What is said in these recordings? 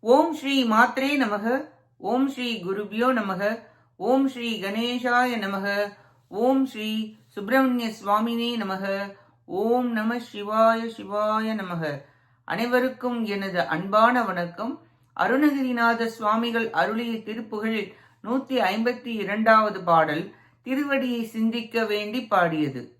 ஓம் ஸ்ரீ மாத்ரே நமக. ஓம் ஸ்ரீ குருபியோ நமக. ஓம் ஸ்ரீ கணேசாய நமக. ஓம் ஸ்ரீ சுப்பிரமணிய சுவாமினே நமக. ஓம் நம சிவாய சிவாய நமக. அனைவருக்கும் எனது அன்பான வணக்கம். அருணகிரிநாத சுவாமிகள் அருளிய திருப்புகழில் நூத்தி ஐம்பத்தி இரண்டாவது பாடல் திருவடியை சிந்திக்க வேண்டி பாடியது.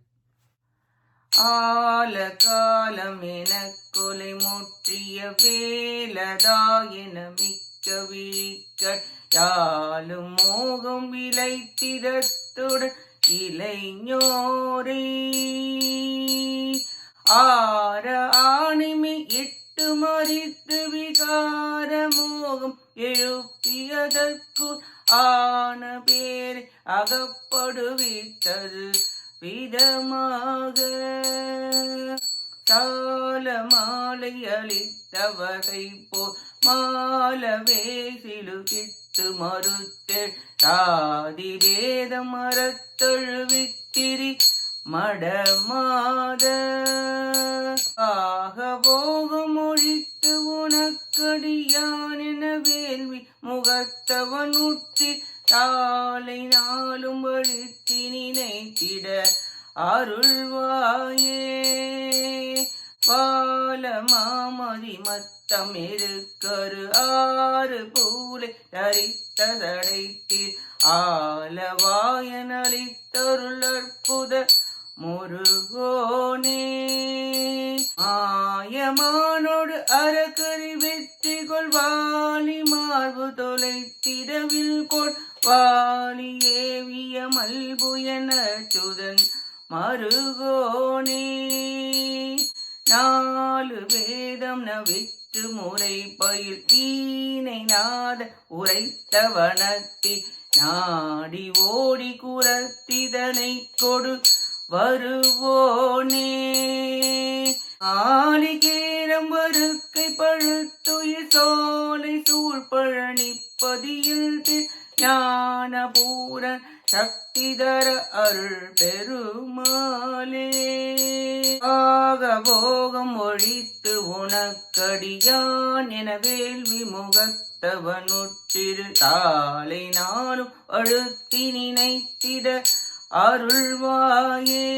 ஆல காலம் என கொலை முற்றிய வேலதாயன மிக்க விழிக்க யாலும் மோகம் விளைத்திடத்துடன் இளைஞோரே. ஆர ஆணிமை இட்டு மறித்து விகார மோகம் எழுப்பியதற்கு ஆன பேர் அகப்படுவித்தது. விதமாக சால மாலை அளித்தவகை போ மாலவே சிலுகிட்டு மறுத்து தாதி வேத மரத்தொழுவித்திரி மடமாத ஆக போகம் ஒழித்து உனக்கடியான் என வேள்வி முகத்தவன் உற்றி தாளை நாளும் வழித்து நினைத்திட அருள்வாயே. பால மாமதி மத்தம் இருக்கரு ஆறு பூலை தரித்த தடைத்தில் ஆலவாயனளித்தருள் அற்புத முருகோனே. மாயமானோடு அரக்கு கொள் ஏவிய மல்புயன சுதன் மருகோனே நாலு வேதம் நவித்து முறை பயில் தீனை நாத உரைத்த வனத்தி நாடி ஓடி குரத்திதனை கொடு வருவோனே. ஆலிகேரம் வருக்கை பழுத்துயிர் சோலை சூழ் பழனிப்பதியில் ஞானபூர சக்திதர அருள் பெருமாளே. ஆகபோகம் ஒழித்து உனக்கடியான் என வேள்வி முகத்தவனுற்றிரு தாளை நானும் அழுத்தி நினைத்திட அருள்வாயே.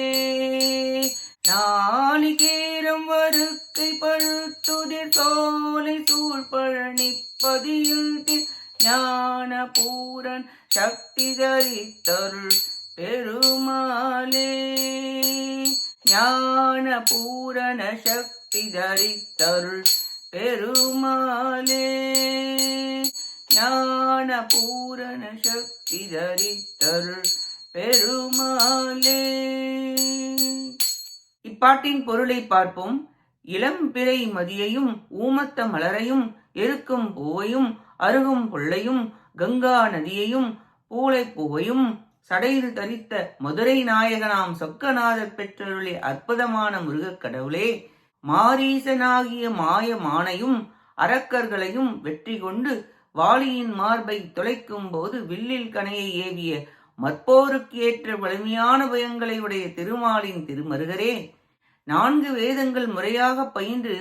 நாளிகேரம் வருக்கை பழுத்துதிர் சோலை சூழ் பழனிப்பதியில் ஞான பூரன் சக்தி தரித்தருள் பெருமாளே. ஞான பூரண சக்தி தரித்தருள் பெருமாளே. ஞான பூரண சக்தி தரித்தருள் பெருமாளே. இப்பாட்டின் பொருளை பார்ப்போம். இளம் பிறை மதியையும் ஊமத்த மலரையும் இருக்கும் பூவையும் அருகும் புள்ளையும் கங்கா நதியையும் பூளை பூவையும் சடையில் தரித்த மதுரை நாயகனாம் சொக்கநாதர் பெற்றருளே அற்புதமான முருகக் கடவுளே மாரீசனாகிய மாய மானையும் அரக்கர்களையும் வெற்றி கொண்டு வாளியின் மார்பை துளைக்கும் போது வில்லில் கனையை ஏவிய மற்போருக்கு ஏற்ற வலிமையான பயங்களை உடைய திருமாலின் திருமருகரே நான்கு வேதங்கள் முறையாக பயின்று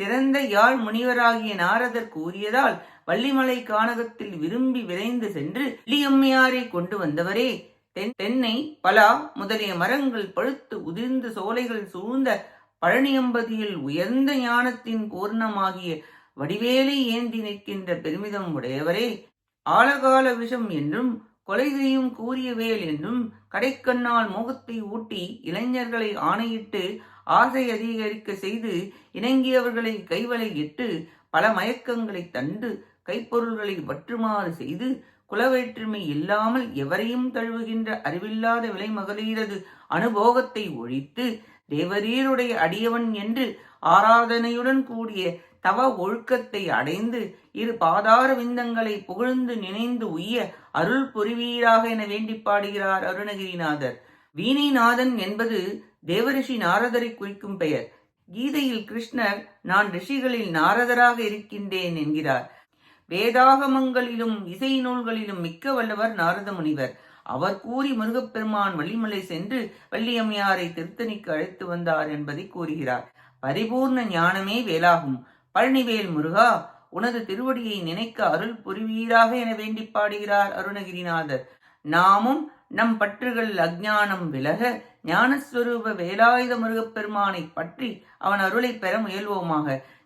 சிறந்த யாழ் முனிவராகிய நாரதர் கூறியதால் வள்ளிமலை கானகத்தில் விரும்பி விரைந்து சென்று லியம்மையாரை கொண்டு வந்தவரே. தென் தென்னை பலா முதலிய மரங்கள் பழுத்து உதிர்ந்து சோலைகள் சூழ்ந்த பழனியம்பதியில் உயர்ந்த ஞானத்தின் பூர்ணமாகிய வடிவேலை ஏந்தி நிற்கின்ற பெருமிதம் உடையவரே. ஆழகால விஷம் என்றும் கொலை செய்யும் கூறிய வேல் என்றும் கடைக்கண்ணால் மோகத்தை ஊட்டி இளைஞர்களை ஆணையிட்டு ஆசை அதிகரிக்க செய்து இணங்கியவர்களை கைவலை இட்டு பல மயக்கங்களை தண்டு கைப்பொருள்களை வற்றுமாறு செய்து குலவேற்றுமை இல்லாமல் எவரையும் தழுவுகின்ற அறிவில்லாத விலை மகளிரது அனுபோகத்தை ஒழித்து தேவரீருடைய அடியவன் என்று ஆராதனையுடன் கூடிய தவ ஒழுக்கத்தை அடைந்து இரு பாதார விந்தங்களை புகழ்ந்து நினைந்து உய்ய அருள் புரிவீராக என வேண்டி பாடுகிறார் அருணகிரிநாதர். வீணைநாதன் என்பது தேவரிஷி நாரதரை குறிக்கும் பெயர். கீதையில் கிருஷ்ணர் நான் ரிஷிகளில் நாரதராக இருக்கின்றேன் என்கிறார். வேதாகமங்களிலும் இசை நூல்களிலும் மிக்க வல்லவர் நாரத முனிவர். அவர் கூறி முருகப்பெருமான் வள்ளிமலை சென்று வள்ளியம்மையாரை திருத்தணிக்கு அழைத்து வந்தார் என்பதை கூறுகிறார். பரிபூர்ண ஞானமே வேலாகும். பழனிவேல் முருகா உனது திருவடியை நினைக்க அருள் புரிவீராக என வேண்டி பாடுகிறார் அருணகிரிநாதர். நாமும் நம் பற்றுகள் அஜானம் விலக ஞானஸ்வரூப வேலாயுத முருகப்பெருமானை பற்றி அவன் அருளை பெற முயல்வோமாக.